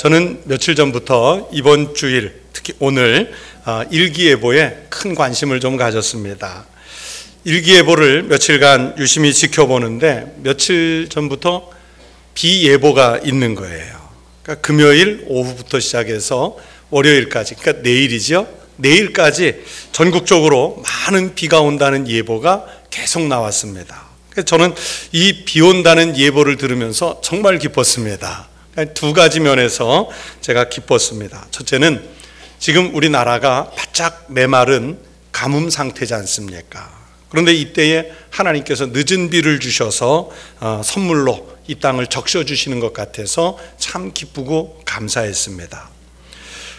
저는 며칠 전부터 이번 주일, 특히 오늘 아, 일기예보에 큰 관심을 좀 가졌습니다. 일기예보를 며칠간 유심히 지켜보는데 며칠 전부터 비예보가 있는 거예요. 그러니까 금요일 오후부터 시작해서 월요일까지, 그러니까 내일이죠. 내일까지 전국적으로 많은 비가 온다는 예보가 계속 나왔습니다. 저는 이 비 온다는 예보를 들으면서 정말 기뻤습니다. 두 가지 면에서 제가 기뻤습니다. 첫째는 지금 우리나라가 바짝 메마른 가뭄 상태지 않습니까? 그런데 이때에 하나님께서 늦은 비를 주셔서 어, 선물로 이 땅을 적셔 주시는 것 같아서 참 기쁘고 감사했습니다.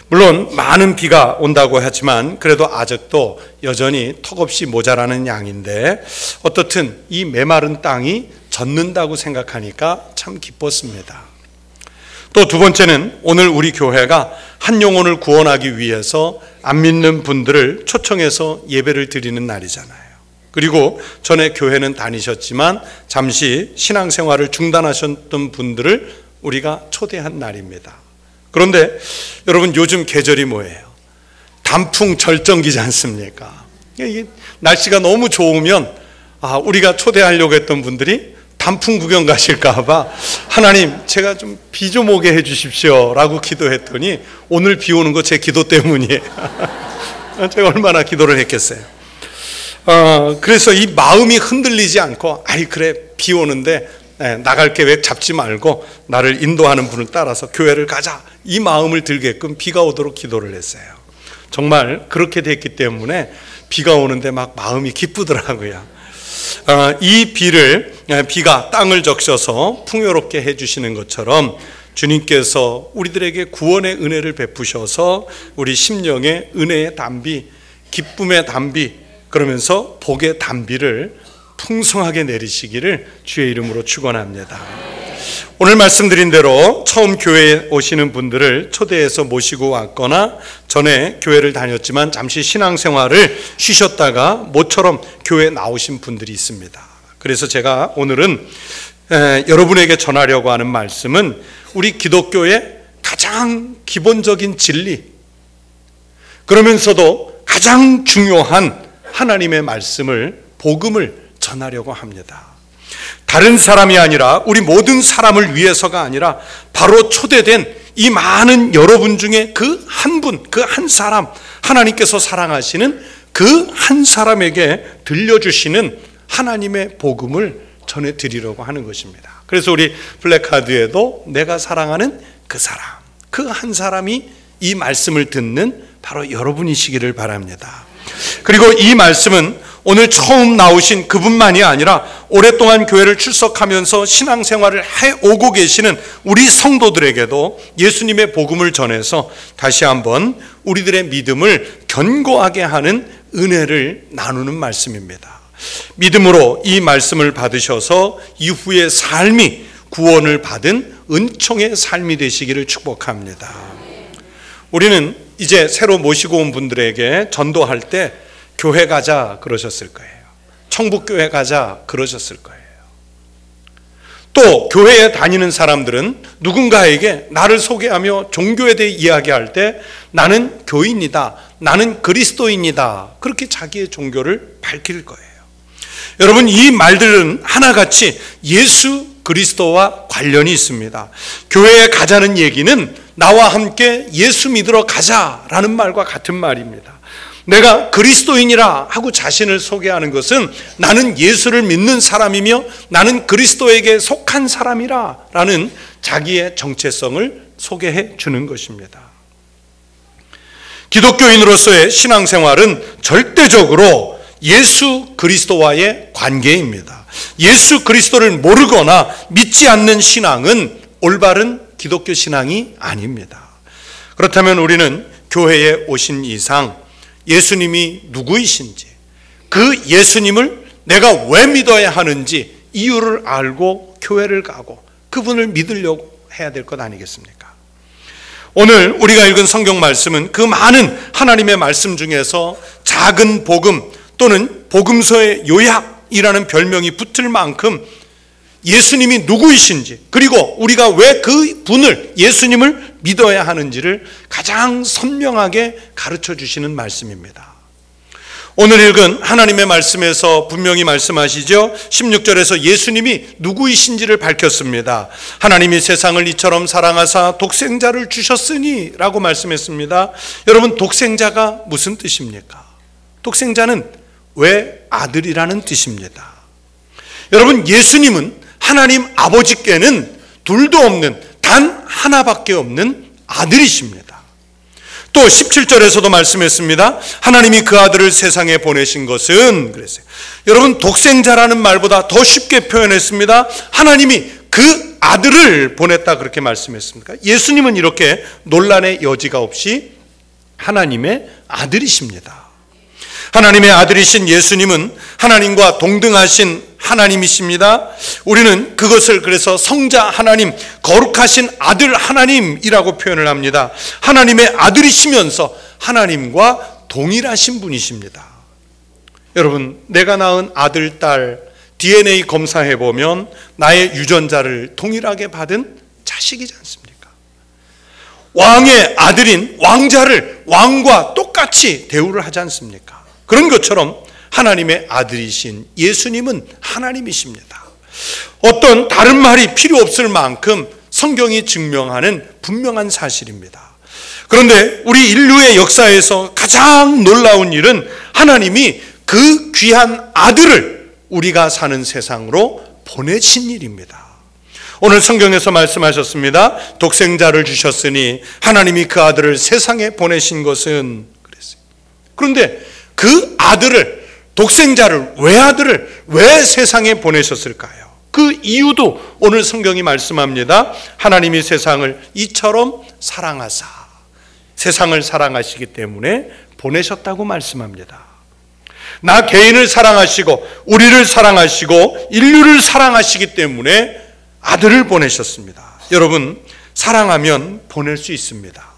물론 많은 비가 온다고 하지만 그래도 아직도 여전히 턱없이 모자라는 양인데 어떻든 이 메마른 땅이 젖는다고 생각하니까 참 기뻤습니다. 또 두 번째는 오늘 우리 교회가 한 영혼을 구원하기 위해서 안 믿는 분들을 초청해서 예배를 드리는 날이잖아요. 그리고 전에 교회는 다니셨지만 잠시 신앙생활을 중단하셨던 분들을 우리가 초대한 날입니다. 그런데 여러분 요즘 계절이 뭐예요? 단풍 절정기지 않습니까? 날씨가 너무 좋으면 아, 우리가 초대하려고 했던 분들이 단풍 구경 가실까봐 하나님 제가 좀 비 좀 오게 해주십시오 라고 기도했더니 오늘 비 오는 거 제 기도 때문이에요. 제가 얼마나 기도를 했겠어요. 어, 그래서 이 마음이 흔들리지 않고 아이 그래 비 오는데 네, 나갈 계획 잡지 말고 나를 인도하는 분을 따라서 교회를 가자 이 마음을 들게끔 비가 오도록 기도를 했어요. 정말 그렇게 됐기 때문에 비가 오는데 막 마음이 기쁘더라고요. 어, 이 비를 비가 땅을 적셔서 풍요롭게 해주시는 것처럼 주님께서 우리들에게 구원의 은혜를 베푸셔서 우리 심령의 은혜의 담비, 기쁨의 담비, 그러면서 복의 담비를 풍성하게 내리시기를 주의 이름으로 축원합니다. 오늘 말씀드린 대로 처음 교회에 오시는 분들을 초대해서 모시고 왔거나 전에 교회를 다녔지만 잠시 신앙생활을 쉬셨다가 모처럼 교회 나오신 분들이 있습니다. 그래서 제가 오늘은 여러분에게 전하려고 하는 말씀은 우리 기독교의 가장 기본적인 진리 그러면서도 가장 중요한 하나님의 말씀을 복음을 전하려고 합니다. 다른 사람이 아니라 우리 모든 사람을 위해서가 아니라 바로 초대된 이 많은 여러분 중에 그 한 분, 그 한 사람, 하나님께서 사랑하시는 그 한 사람에게 들려주시는 하나님의 복음을 전해 드리려고 하는 것입니다. 그래서 우리 블랙카드에도 내가 사랑하는 그 사람, 그 한 사람이 이 말씀을 듣는 바로 여러분이시기를 바랍니다. 그리고 이 말씀은 오늘 처음 나오신 그분만이 아니라 오랫동안 교회를 출석하면서 신앙생활을 해 오고 계시는 우리 성도들에게도 예수님의 복음을 전해서 다시 한번 우리들의 믿음을 견고하게 하는 은혜를 나누는 말씀입니다. 믿음으로 이 말씀을 받으셔서 이후의 삶이 구원을 받은 은총의 삶이 되시기를 축복합니다. 우리는 이제 새로 모시고 온 분들에게 전도할 때 교회 가자 그러셨을 거예요. 청북교회 가자 그러셨을 거예요. 또 교회에 다니는 사람들은 누군가에게 나를 소개하며 종교에 대해 이야기할 때 나는 교인이다. 나는 그리스도인이다. 그렇게 자기의 종교를 밝힐 거예요. 여러분 이 말들은 하나같이 예수 그리스도와 관련이 있습니다. 교회에 가자는 얘기는 나와 함께 예수 믿으러 가자라는 말과 같은 말입니다. 내가 그리스도인이라 하고 자신을 소개하는 것은 나는 예수를 믿는 사람이며 나는 그리스도에게 속한 사람이라 라는 자기의 정체성을 소개해 주는 것입니다. 기독교인으로서의 신앙생활은 절대적으로 예수 그리스도와의 관계입니다. 예수 그리스도를 모르거나 믿지 않는 신앙은 올바른 기독교 신앙이 아닙니다. 그렇다면 우리는 교회에 오신 이상 예수님이 누구이신지 그 예수님을 내가 왜 믿어야 하는지 이유를 알고 교회를 가고 그분을 믿으려고 해야 될 것 아니겠습니까? 오늘 우리가 읽은 성경 말씀은 그 많은 하나님의 말씀 중에서 작은 복음 또는 복음서의 요약이라는 별명이 붙을 만큼 예수님이 누구이신지 그리고 우리가 왜 그 분을 예수님을 믿어야 하는지를 가장 선명하게 가르쳐 주시는 말씀입니다. 오늘 읽은 하나님의 말씀에서 분명히 말씀하시죠. 16절에서 예수님이 누구이신지를 밝혔습니다. 하나님이 세상을 이처럼 사랑하사 독생자를 주셨으니 라고 말씀했습니다. 여러분, 독생자가 무슨 뜻입니까? 독생자는 왜 아들이라는 뜻입니다. 여러분, 예수님은 하나님 아버지께는 둘도 없는 단 하나밖에 없는 아들이십니다. 또 17절에서도 말씀했습니다. 하나님이 그 아들을 세상에 보내신 것은 그랬어요. 여러분 독생자라는 말보다 더 쉽게 표현했습니다. 하나님이 그 아들을 보냈다 그렇게 말씀했습니까? 예수님은 이렇게 논란의 여지가 없이 하나님의 아들이십니다. 하나님의 아들이신 예수님은 하나님과 동등하신 하나님이십니다. 우리는 그것을 그래서 성자 하나님, 거룩하신 아들 하나님이라고 표현을 합니다. 하나님의 아들이시면서 하나님과 동일하신 분이십니다. 여러분, 내가 낳은 아들, 딸, DNA 검사해 보면 나의 유전자를 동일하게 받은 자식이지 않습니까? 왕의 아들인 왕자를 왕과 똑같이 대우를 하지 않습니까? 그런 것처럼 하나님의 아들이신 예수님은 하나님이십니다. 어떤 다른 말이 필요 없을 만큼 성경이 증명하는 분명한 사실입니다. 그런데 우리 인류의 역사에서 가장 놀라운 일은 하나님이 그 귀한 아들을 우리가 사는 세상으로 보내신 일입니다. 오늘 성경에서 말씀하셨습니다. 독생자를 주셨으니 하나님이 그 아들을 세상에 보내신 것은 그랬어요. 그런데 그 아들을 독생자를 외아들을 왜 세상에 보내셨을까요? 그 이유도 오늘 성경이 말씀합니다. 하나님이 세상을 이처럼 사랑하사 세상을 사랑하시기 때문에 보내셨다고 말씀합니다. 나 개인을 사랑하시고 우리를 사랑하시고 인류를 사랑하시기 때문에 아들을 보내셨습니다. 여러분 사랑하면 보낼 수 있습니다.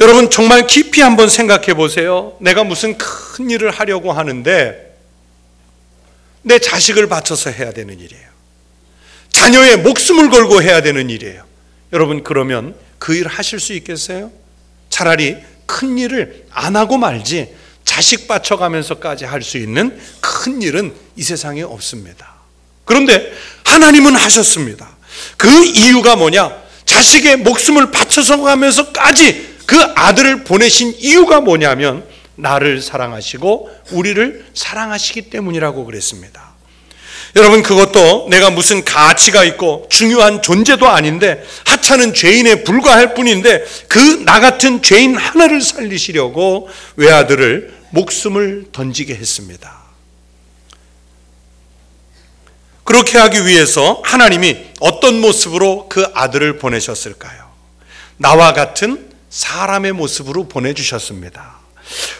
여러분 정말 깊이 한번 생각해 보세요. 내가 무슨 큰 일을 하려고 하는데 내 자식을 바쳐서 해야 되는 일이에요. 자녀의 목숨을 걸고 해야 되는 일이에요. 여러분 그러면 그 일 하실 수 있겠어요? 차라리 큰 일을 안 하고 말지 자식 바쳐가면서까지 할 수 있는 큰 일은 이 세상에 없습니다. 그런데 하나님은 하셨습니다. 그 이유가 뭐냐? 자식의 목숨을 바쳐서 가면서까지 그 아들을 보내신 이유가 뭐냐면 나를 사랑하시고 우리를 사랑하시기 때문이라고 그랬습니다. 여러분 그것도 내가 무슨 가치가 있고 중요한 존재도 아닌데 하찮은 죄인에 불과할 뿐인데 그 나 같은 죄인 하나를 살리시려고 외아들을 목숨을 던지게 했습니다. 그렇게 하기 위해서 하나님이 어떤 모습으로 그 아들을 보내셨을까요? 나와 같은 사람의 모습으로 보내주셨습니다.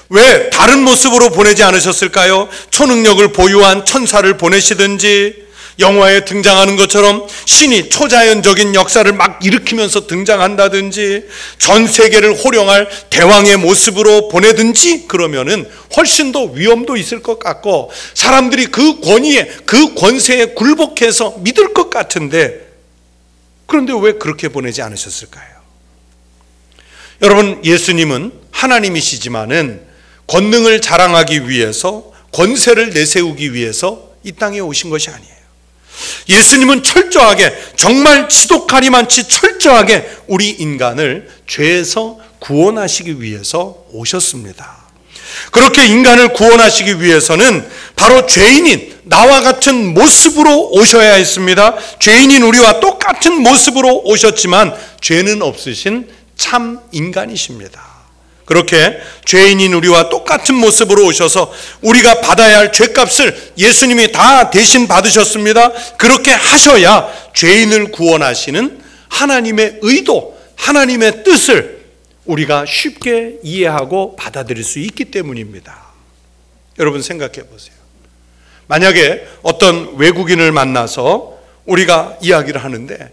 왜 다른 모습으로 보내지 않으셨을까요? 초능력을 보유한 천사를 보내시든지 영화에 등장하는 것처럼 신이 초자연적인 역사를 막 일으키면서 등장한다든지 전 세계를 호령할 대왕의 모습으로 보내든지 그러면은 훨씬 더 위험도 있을 것 같고 사람들이 그 권위에 그 권세에 굴복해서 믿을 것 같은데 그런데 왜 그렇게 보내지 않으셨을까요? 여러분, 예수님은 하나님이시지만은 권능을 자랑하기 위해서 권세를 내세우기 위해서 이 땅에 오신 것이 아니에요. 예수님은 철저하게 정말 지독하리만치 철저하게 우리 인간을 죄에서 구원하시기 위해서 오셨습니다. 그렇게 인간을 구원하시기 위해서는 바로 죄인인 나와 같은 모습으로 오셔야 했습니다. 죄인인 우리와 똑같은 모습으로 오셨지만 죄는 없으신 참 인간이십니다. 그렇게 죄인인 우리와 똑같은 모습으로 오셔서 우리가 받아야 할 죄값을 예수님이 다 대신 받으셨습니다. 그렇게 하셔야 죄인을 구원하시는 하나님의 의도, 하나님의 뜻을 우리가 쉽게 이해하고 받아들일 수 있기 때문입니다. 여러분 생각해 보세요. 만약에 어떤 외국인을 만나서 우리가 이야기를 하는데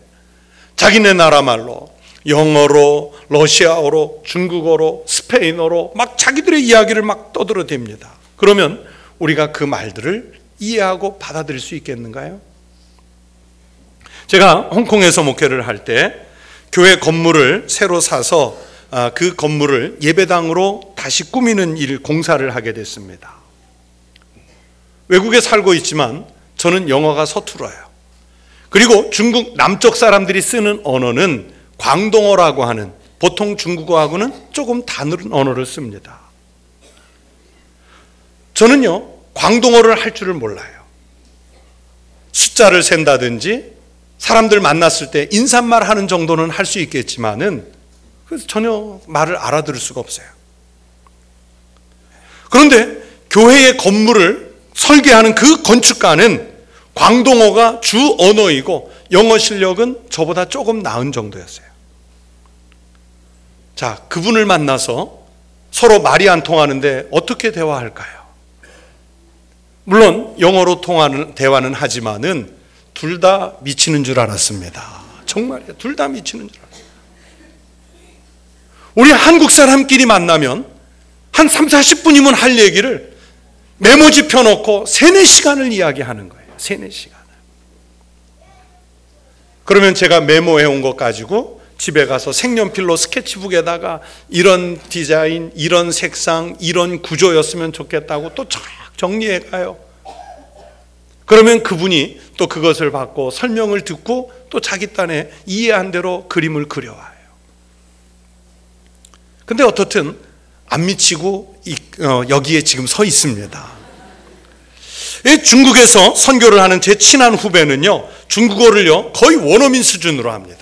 자기네 나라 말로 영어로, 러시아어로, 중국어로, 스페인어로 막 자기들의 이야기를 막 떠들어 댑니다. 그러면 우리가 그 말들을 이해하고 받아들일 수 있겠는가요? 제가 홍콩에서 목회를 할 때 교회 건물을 새로 사서 아, 그 건물을 예배당으로 다시 꾸미는 일 공사를 하게 됐습니다. 외국에 살고 있지만 저는 영어가 서툴어요. 그리고 중국 남쪽 사람들이 쓰는 언어는 광동어라고 하는 보통 중국어하고는 조금 다른 언어를 씁니다. 저는요, 광동어를 할 줄을 몰라요. 숫자를 센다든지 사람들 만났을 때 인사말 하는 정도는 할 수 있겠지만은 전혀 말을 알아들을 수가 없어요. 그런데 교회의 건물을 설계하는 그 건축가는 광동어가 주 언어이고 영어 실력은 저보다 조금 나은 정도였어요. 자, 그분을 만나서 서로 말이 안 통하는데 어떻게 대화할까요? 물론 영어로 통하는 대화는 하지만은 둘 다 미치는 줄 알았습니다. 정말이에요. 둘 다 미치는 줄. 우리 한국 사람끼리 만나면 한 3, 40분이면 할 얘기를 메모지 펴놓고 3, 4시간을 이야기하는 거예요. 3, 4시간을. 그러면 제가 메모해 온 것 가지고 집에 가서 색연필로 스케치북에다가 이런 디자인, 이런 색상, 이런 구조였으면 좋겠다고 또 정리해 가요. 그러면 그분이 또 그것을 받고 설명을 듣고 또 자기 딴에 이해한 대로 그림을 그려와요. 근데 어떻든 안 미치고 어, 여기에 지금 서 있습니다. 중국에서 선교를 하는 제 친한 후배는요, 중국어를요, 거의 원어민 수준으로 합니다.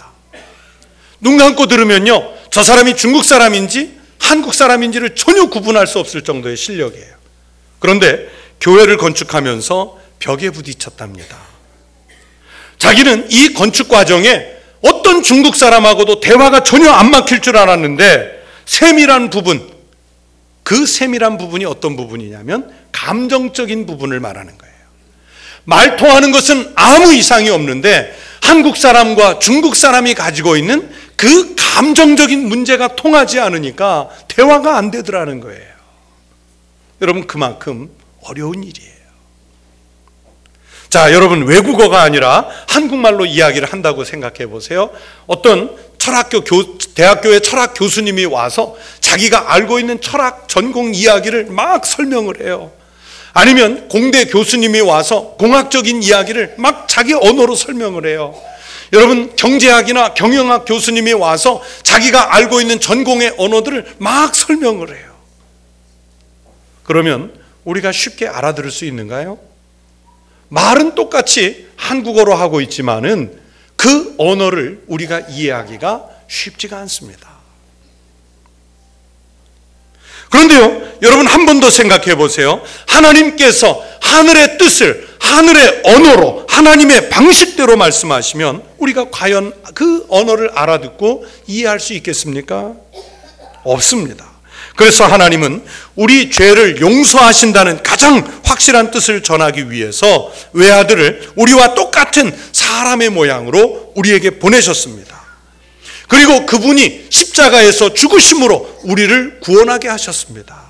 눈 감고 들으면요, 저 사람이 중국 사람인지 한국 사람인지를 전혀 구분할 수 없을 정도의 실력이에요. 그런데 교회를 건축하면서 벽에 부딪혔답니다. 자기는 이 건축 과정에 어떤 중국 사람하고도 대화가 전혀 안 막힐 줄 알았는데 세밀한 부분, 그 세밀한 부분이 어떤 부분이냐면 감정적인 부분을 말하는 거예요. 말통하는 것은 아무 이상이 없는데 한국 사람과 중국 사람이 가지고 있는 그 감정적인 문제가 통하지 않으니까 대화가 안 되더라는 거예요. 여러분, 그만큼 어려운 일이에요. 자, 여러분 외국어가 아니라 한국말로 이야기를 한다고 생각해 보세요. 어떤 철학교 교, 대학교의 철학 교수님이 와서 자기가 알고 있는 철학 전공 이야기를 막 설명을 해요. 아니면 공대 교수님이 와서 공학적인 이야기를 막 자기 언어로 설명을 해요. 여러분 경제학이나 경영학 교수님이 와서 자기가 알고 있는 전공의 언어들을 막 설명을 해요. 그러면 우리가 쉽게 알아들을 수 있는가요? 말은 똑같이 한국어로 하고 있지만은 그 언어를 우리가 이해하기가 쉽지가 않습니다. 그런데요, 여러분 한 번 더 생각해 보세요. 하나님께서 하늘의 뜻을 하늘의 언어로 하나님의 방식대로 말씀하시면 우리가 과연 그 언어를 알아듣고 이해할 수 있겠습니까? 없습니다. 그래서 하나님은 우리 죄를 용서하신다는 가장 확실한 뜻을 전하기 위해서 외아들을 우리와 똑같은 사람의 모양으로 우리에게 보내셨습니다. 그리고 그분이 십자가에서 죽으심으로 우리를 구원하게 하셨습니다.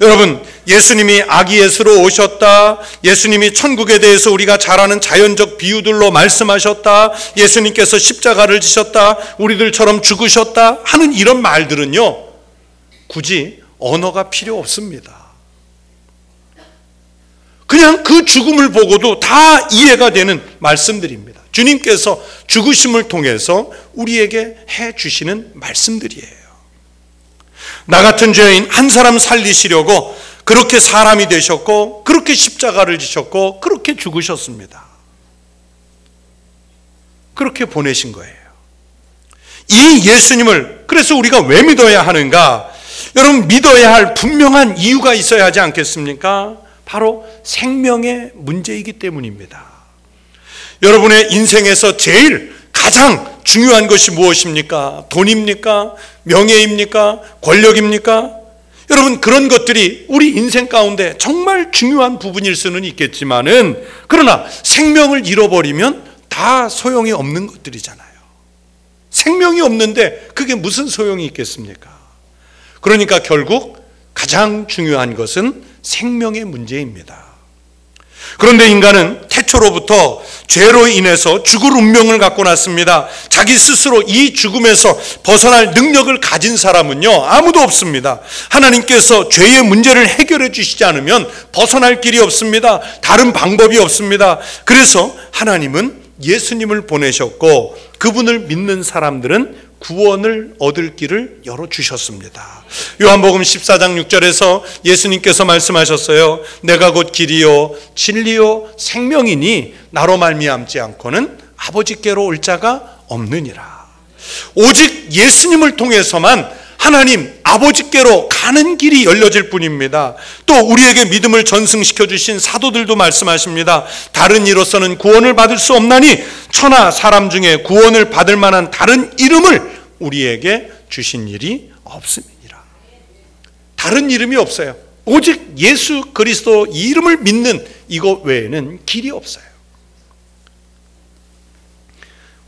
여러분, 예수님이 아기 예수로 오셨다. 예수님이 천국에 대해서 우리가 잘 아는 자연적 비유들로 말씀하셨다. 예수님께서 십자가를 지셨다. 우리들처럼 죽으셨다. 하는 이런 말들은요. 굳이 언어가 필요 없습니다. 그냥 그 죽음을 보고도 다 이해가 되는 말씀들입니다. 주님께서 죽으심을 통해서 우리에게 해 주시는 말씀들이에요. 나 같은 죄인 한 사람 살리시려고 그렇게 사람이 되셨고, 그렇게 십자가를 지셨고, 그렇게 죽으셨습니다. 그렇게 보내신 거예요. 이 예수님을 그래서 우리가 왜 믿어야 하는가? 여러분 믿어야 할 분명한 이유가 있어야 하지 않겠습니까? 바로 생명의 문제이기 때문입니다. 여러분의 인생에서 제일 가장 중요한 것이 무엇입니까? 돈입니까? 명예입니까? 권력입니까? 여러분 그런 것들이 우리 인생 가운데 정말 중요한 부분일 수는 있겠지만은 그러나 생명을 잃어버리면 다 소용이 없는 것들이잖아요. 생명이 없는데 그게 무슨 소용이 있겠습니까? 그러니까 결국 가장 중요한 것은 생명의 문제입니다. 그런데 인간은 태초로부터 죄로 인해서 죽을 운명을 갖고 났습니다. 자기 스스로 이 죽음에서 벗어날 능력을 가진 사람은요, 아무도 없습니다. 하나님께서 죄의 문제를 해결해 주시지 않으면 벗어날 길이 없습니다. 다른 방법이 없습니다. 그래서 하나님은 예수님을 보내셨고 그분을 믿는 사람들은 구원을 얻을 길을 열어 주셨습니다. 요한복음 14장 6절에서 예수님께서 말씀하셨어요. 내가 곧 길이요 진리요 생명이니 나로 말미암지 않고는 아버지께로 올 자가 없느니라. 오직 예수님을 통해서만 하나님 아버지께로 가는 길이 열려질 뿐입니다. 또 우리에게 믿음을 전승시켜 주신 사도들도 말씀하십니다. 다른 이로서는 구원을 받을 수 없나니 천하 사람 중에 구원을 받을 만한 다른 이름을 우리에게 주신 일이 없습니다. 다른 이름이 없어요. 오직 예수 그리스도 이름을 믿는 이것 외에는 길이 없어요.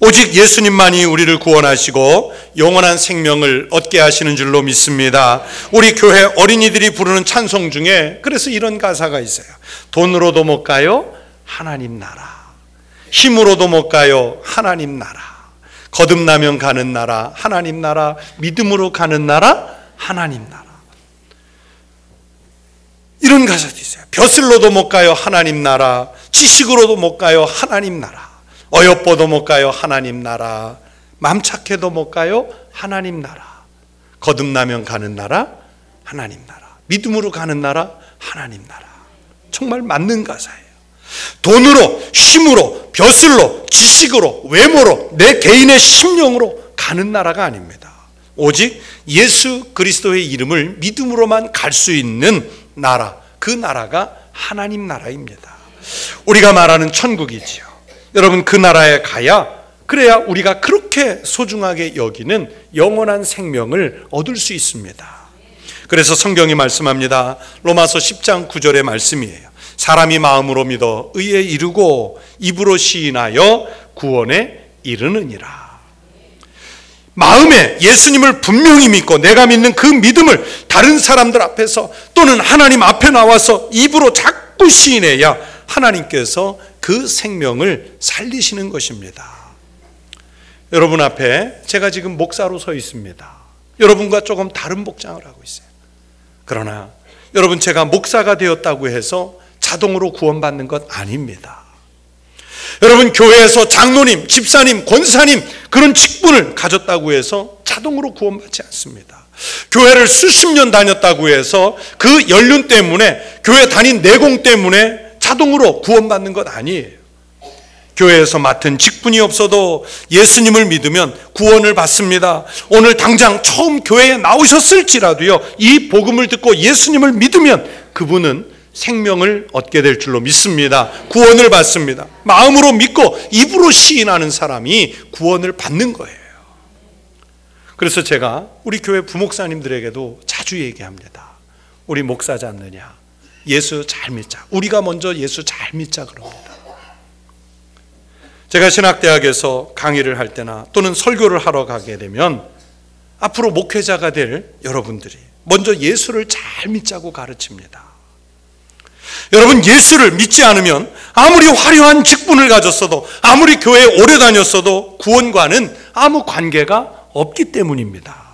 오직 예수님만이 우리를 구원하시고 영원한 생명을 얻게 하시는 줄로 믿습니다. 우리 교회 어린이들이 부르는 찬송 중에 그래서 이런 가사가 있어요. 돈으로도 못 가요. 하나님 나라. 힘으로도 못 가요. 하나님 나라. 거듭나면 가는 나라. 하나님 나라. 믿음으로 가는 나라. 하나님 나라. 이런 가사도 있어요. 벼슬로도 못 가요. 하나님 나라. 지식으로도 못 가요. 하나님 나라. 어여뻐도 못 가요. 하나님 나라. 맘착해도 못 가요. 하나님 나라. 거듭나면 가는 나라. 하나님 나라. 믿음으로 가는 나라. 하나님 나라. 정말 맞는 가사예요. 돈으로, 힘으로, 벼슬로, 지식으로, 외모로, 내 개인의 심령으로 가는 나라가 아닙니다. 오직 예수 그리스도의 이름을 믿음으로만 갈 수 있는 나라, 그 나라가 하나님 나라입니다. 우리가 말하는 천국이지요. 여러분 그 나라에 가야 그래야 우리가 그렇게 소중하게 여기는 영원한 생명을 얻을 수 있습니다. 그래서 성경이 말씀합니다. 로마서 10장 9절의 말씀이에요. 사람이 마음으로 믿어 의에 이르고 입으로 시인하여 구원에 이르느니라. 마음에 예수님을 분명히 믿고 내가 믿는 그 믿음을 다른 사람들 앞에서 또는 하나님 앞에 나와서 입으로 자꾸 시인해야 하나님께서 그 생명을 살리시는 것입니다. 여러분 앞에 제가 지금 목사로 서 있습니다. 여러분과 조금 다른 복장을 하고 있어요. 그러나 여러분 제가 목사가 되었다고 해서 자동으로 구원받는 것 아닙니다. 여러분 교회에서 장로님, 집사님, 권사님 그런 직분을 가졌다고 해서 자동으로 구원받지 않습니다. 교회를 수십 년 다녔다고 해서 그 연륜 때문에 교회 다닌 내공 때문에 자동으로 구원받는 것 아니에요. 교회에서 맡은 직분이 없어도 예수님을 믿으면 구원을 받습니다. 오늘 당장 처음 교회에 나오셨을지라도요, 이 복음을 듣고 예수님을 믿으면 그분은 생명을 얻게 될 줄로 믿습니다. 구원을 받습니다. 마음으로 믿고 입으로 시인하는 사람이 구원을 받는 거예요. 그래서 제가 우리 교회 부목사님들에게도 자주 얘기합니다. 우리 목사 잡느냐? 예수 잘 믿자. 우리가 먼저 예수 잘 믿자 그럽니다. 제가 신학대학에서 강의를 할 때나 또는 설교를 하러 가게 되면 앞으로 목회자가 될 여러분들이 먼저 예수를 잘 믿자고 가르칩니다. 여러분 예수를 믿지 않으면 아무리 화려한 직분을 가졌어도 아무리 교회에 오래 다녔어도 구원과는 아무 관계가 없기 때문입니다.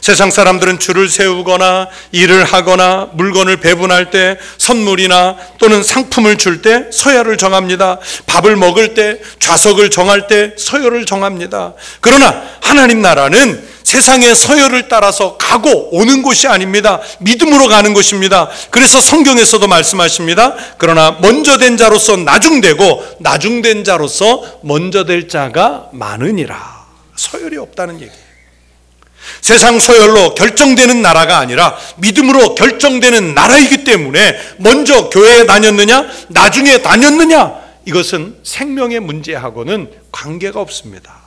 세상 사람들은 줄을 세우거나 일을 하거나 물건을 배분할 때 선물이나 또는 상품을 줄 때 서열을 정합니다. 밥을 먹을 때 좌석을 정할 때 서열을 정합니다. 그러나 하나님 나라는 세상의 서열을 따라서 가고 오는 곳이 아닙니다. 믿음으로 가는 곳입니다. 그래서 성경에서도 말씀하십니다. 그러나 먼저 된 자로서 나중되고 나중된 자로서 먼저 될 자가 많으니라. 서열이 없다는 얘기예요. 세상 소열로 결정되는 나라가 아니라 믿음으로 결정되는 나라이기 때문에 먼저 교회에 다녔느냐, 나중에 다녔느냐, 이것은 생명의 문제하고는 관계가 없습니다.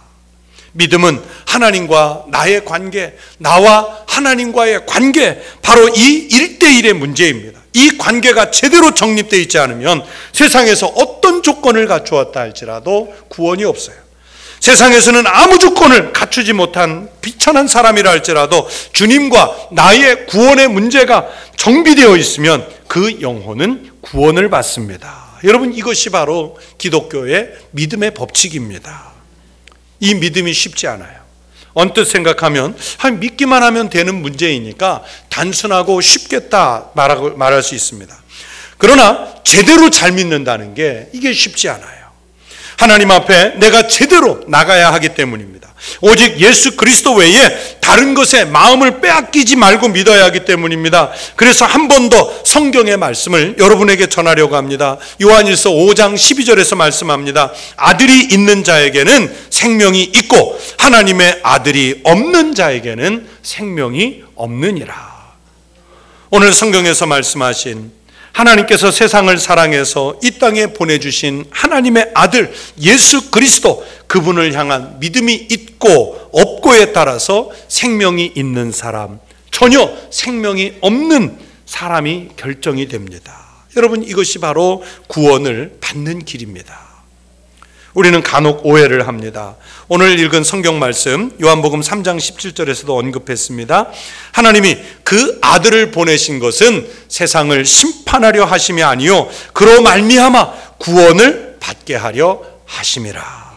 믿음은 하나님과 나의 관계, 나와 하나님과의 관계, 바로 이 일대일의 문제입니다. 이 관계가 제대로 정립되어 있지 않으면 세상에서 어떤 조건을 갖추었다 할지라도 구원이 없어요. 세상에서는 아무 조건을 갖추지 못한 비천한 사람이라 할지라도 주님과 나의 구원의 문제가 정비되어 있으면 그 영혼은 구원을 받습니다. 여러분 이것이 바로 기독교의 믿음의 법칙입니다. 이 믿음이 쉽지 않아요. 언뜻 생각하면 한 믿기만 하면 되는 문제이니까 단순하고 쉽겠다 말할 수 있습니다. 그러나 제대로 잘 믿는다는 게 이게 쉽지 않아요. 하나님 앞에 내가 제대로 나가야 하기 때문입니다. 오직 예수 그리스도 외에 다른 것에 마음을 빼앗기지 말고 믿어야 하기 때문입니다. 그래서 한 번 더 성경의 말씀을 여러분에게 전하려고 합니다. 요한일서 5장 12절에서 말씀합니다. 아들이 있는 자에게는 생명이 있고 하나님의 아들이 없는 자에게는 생명이 없느니라. 오늘 성경에서 말씀하신 하나님께서 세상을 사랑해서 이 땅에 보내주신 하나님의 아들 예수 그리스도 그분을 향한 믿음이 있고 없고에 따라서 생명이 있는 사람, 전혀 생명이 없는 사람이 결정이 됩니다. 여러분 이것이 바로 구원을 받는 길입니다. 우리는 간혹 오해를 합니다. 오늘 읽은 성경 말씀 요한복음 3장 17절에서도 언급했습니다. 하나님이 그 아들을 보내신 것은 세상을 심판하려 하심이 아니요 그로 말미암아 구원을 받게 하려 하심이라.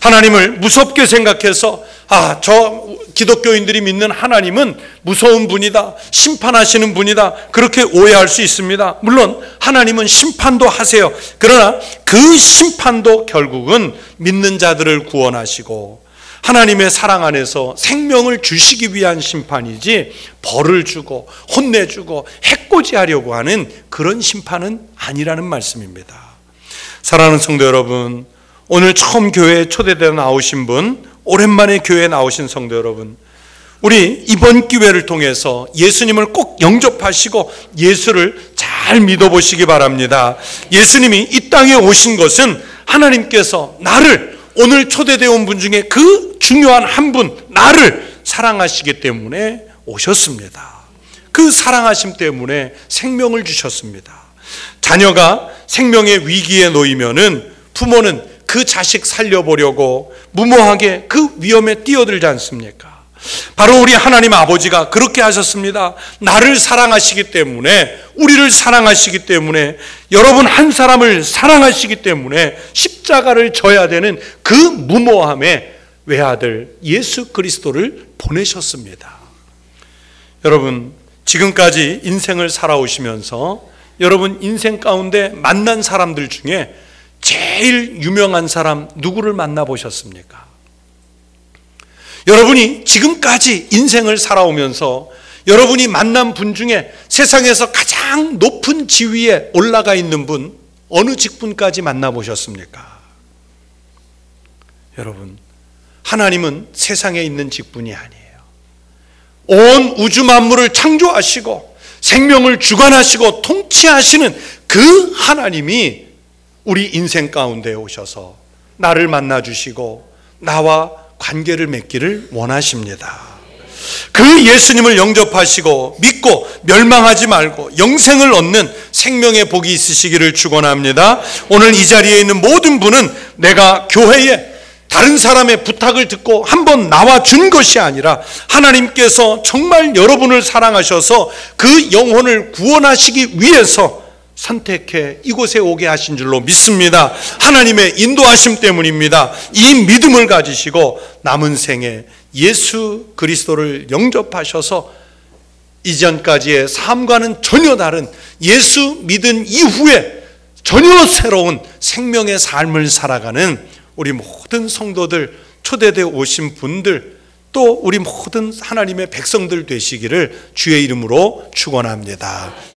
하나님을 무섭게 생각해서 아, 저 기독교인들이 믿는 하나님은 무서운 분이다. 심판하시는 분이다. 그렇게 오해할 수 있습니다. 물론 하나님은 심판도 하세요. 그러나 그 심판도 결국은 믿는 자들을 구원하시고 하나님의 사랑 안에서 생명을 주시기 위한 심판이지 벌을 주고 혼내주고 해코지하려고 하는 그런 심판은 아니라는 말씀입니다. 사랑하는 성도 여러분, 오늘 처음 교회에 초대되어 나오신 분, 오랜만에 교회에 나오신 성도 여러분, 우리 이번 기회를 통해서 예수님을 꼭 영접하시고 예수를 잘 믿어보시기 바랍니다. 예수님이 이 땅에 오신 것은 하나님께서 나를 오늘 초대되어 온 분 중에 그 중요한 한 분, 나를 사랑하시기 때문에 오셨습니다. 그 사랑하심 때문에 생명을 주셨습니다. 자녀가 생명의 위기에 놓이면은 부모는 그 자식 살려보려고 무모하게 그 위험에 뛰어들지 않습니까? 바로 우리 하나님 아버지가 그렇게 하셨습니다. 나를 사랑하시기 때문에, 우리를 사랑하시기 때문에, 여러분 한 사람을 사랑하시기 때문에 십자가를 져야 되는 그 무모함에 외아들 예수 그리스도를 보내셨습니다. 여러분, 지금까지 인생을 살아오시면서 여러분 인생 가운데 만난 사람들 중에 제일 유명한 사람 누구를 만나보셨습니까? 여러분이 지금까지 인생을 살아오면서 여러분이 만난 분 중에 세상에서 가장 높은 지위에 올라가 있는 분 어느 직분까지 만나보셨습니까? 여러분, 하나님은 세상에 있는 직분이 아니에요. 온 우주 만물을 창조하시고 생명을 주관하시고 통치하시는 그 하나님이 우리 인생 가운데 오셔서 나를 만나 주시고 나와 관계를 맺기를 원하십니다. 그 예수님을 영접하시고 믿고 멸망하지 말고 영생을 얻는 생명의 복이 있으시기를 축원합니다. 오늘 이 자리에 있는 모든 분은 내가 교회에 다른 사람의 부탁을 듣고 한번 나와 준 것이 아니라 하나님께서 정말 여러분을 사랑하셔서 그 영혼을 구원하시기 위해서 선택해 이곳에 오게 하신 줄로 믿습니다. 하나님의 인도하심 때문입니다. 이 믿음을 가지시고 남은 생에 예수 그리스도를 영접하셔서 이전까지의 삶과는 전혀 다른 예수 믿은 이후에 전혀 새로운 생명의 삶을 살아가는 우리 모든 성도들 초대되어 오신 분들 또 우리 모든 하나님의 백성들 되시기를 주의 이름으로 축원합니다.